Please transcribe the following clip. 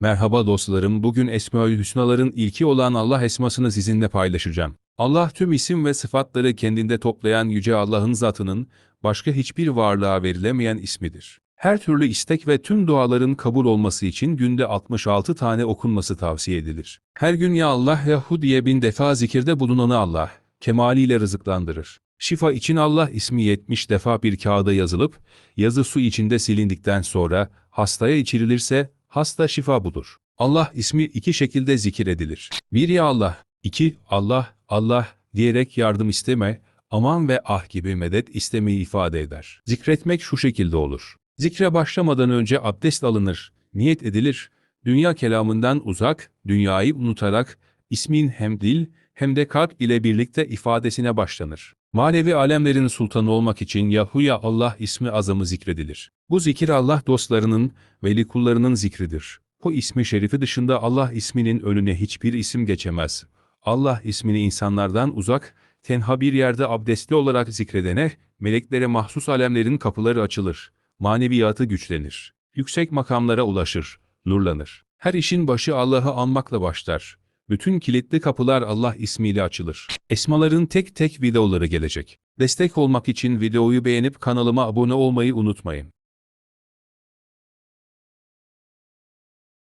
Merhaba dostlarım, bugün Esma-ül Hüsnaların ilki olan Allah esmasını sizinle paylaşacağım. Allah tüm isim ve sıfatları kendinde toplayan Yüce Allah'ın zatının, başka hiçbir varlığa verilemeyen ismidir. Her türlü istek ve tüm duaların kabul olması için günde 66 tane okunması tavsiye edilir. Her gün ya Allah ya Hu diye bin defa zikirde bulunanı Allah, kemaliyle rızıklandırır. Şifa için Allah ismi 70 defa bir kağıda yazılıp, yazı su içinde silindikten sonra hastaya içirilirse hasta şifa budur. Allah ismi iki şekilde zikir edilir. Bir ya Allah, iki Allah, Allah diyerek yardım isteme, aman ve ah gibi medet istemeyi ifade eder. Zikretmek şu şekilde olur. Zikre başlamadan önce abdest alınır, niyet edilir, dünya kelamından uzak, dünyayı unutarak ismin hem dil hem de kalp ile birlikte ifadesine başlanır. Manevi alemlerin sultanı olmak için Yahuya Allah ismi azamı zikredilir. Bu zikir Allah dostlarının, veli kullarının zikridir. Bu ismi şerifi dışında Allah isminin önüne hiçbir isim geçemez. Allah ismini insanlardan uzak, tenha bir yerde abdestli olarak zikredene, meleklere mahsus alemlerin kapıları açılır. Maneviyatı güçlenir. Yüksek makamlara ulaşır, nurlanır. Her işin başı Allah'ı anmakla başlar. Bütün kilitli kapılar Allah ismiyle açılır. Esmaların tek tek videoları gelecek. Destek olmak için videoyu beğenip kanalıma abone olmayı unutmayın.